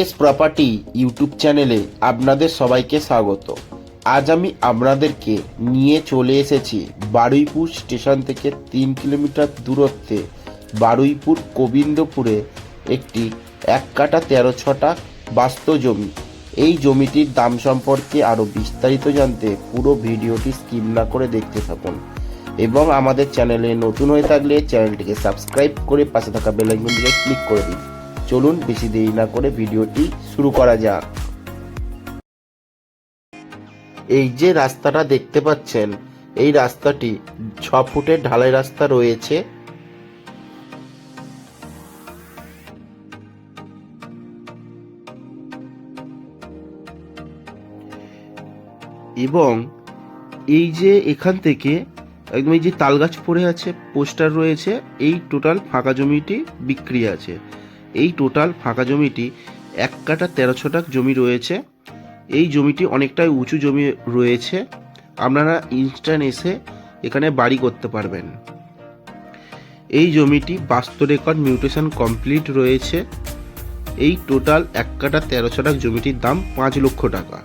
S property YouTube চ্যানেলে আপনাদের সবাইকে স্বাগত। আজ আমি আপনাদেরকে নিয়ে চলে এসেছি বারুইপুর স্টেশন থেকে তিন কিলোমিটার দূরত্বে বারুইপুর গোবিন্দপুরে একটি এক কাটা তেরো ছটা বাস্তু জমি। এই জমিটির দাম সম্পর্কে আরও বিস্তারিত জানতে পুরো ভিডিওটি স্কিপ না করে দেখতে থাকুন এবং আমাদের চ্যানেলে নতুন হয়ে থাকলে চ্যানেলটিকে সাবস্ক্রাইব করে পাশে থাকা বেল আইকনটিকে ক্লিক করে দিন। চলুন বেশি দেরি না করে ভিডিওটি শুরু করা যাক। এই যে রাস্তাটা দেখতে পাচ্ছেন, এই রাস্তাটি ছ ফুটের ঢালাই রাস্তা রয়েছে। এবং এই যে এখান থেকে একদম এই যে তালগাছ পড়ে আছে, পোস্টার রয়েছে, এই টোটাল ফাঁকা জমিটি বিক্রি আছে। এই টোটাল ফাঁকা জমিটি এক কাটা তেরো ছটাক জমি রয়েছে। এই জমিটি অনেকটাই উঁচু জমি রয়েছে। আপনারা ইনস্ট্যান্ট এসে এখানে বাড়ি করতে পারবেন। এই জমিটি বাস্তু রেকর্ড মিউটেশন কমপ্লিট রয়েছে। এই টোটাল এক কাটা তেরো ছটাক জমিটির দাম পাঁচ লক্ষ টাকা।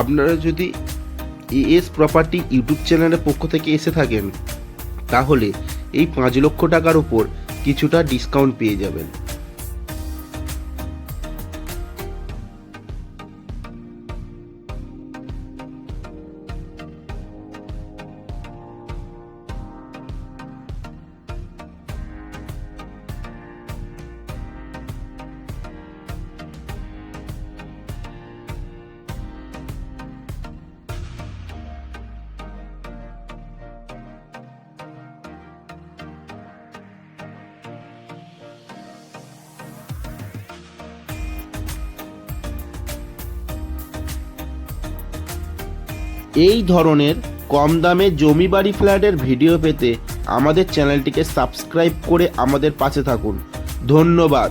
আপনারা যদি এএস প্রপার্টি ইউটিউব চ্যানেলের পক্ষ থেকে এসে থাকেন, তাহলে এই পাঁচ লক্ষ টাকার উপর কিছুটা ডিসকাউন্ট পেয়ে যাবেন। এই ধরনের কম দামে জমি বাড়ি ফ্ল্যাটের ভিডিও পেতে আমাদের চ্যানেলটিকে সাবস্ক্রাইব করে আমাদের পাশে থাকুন। ধন্যবাদ।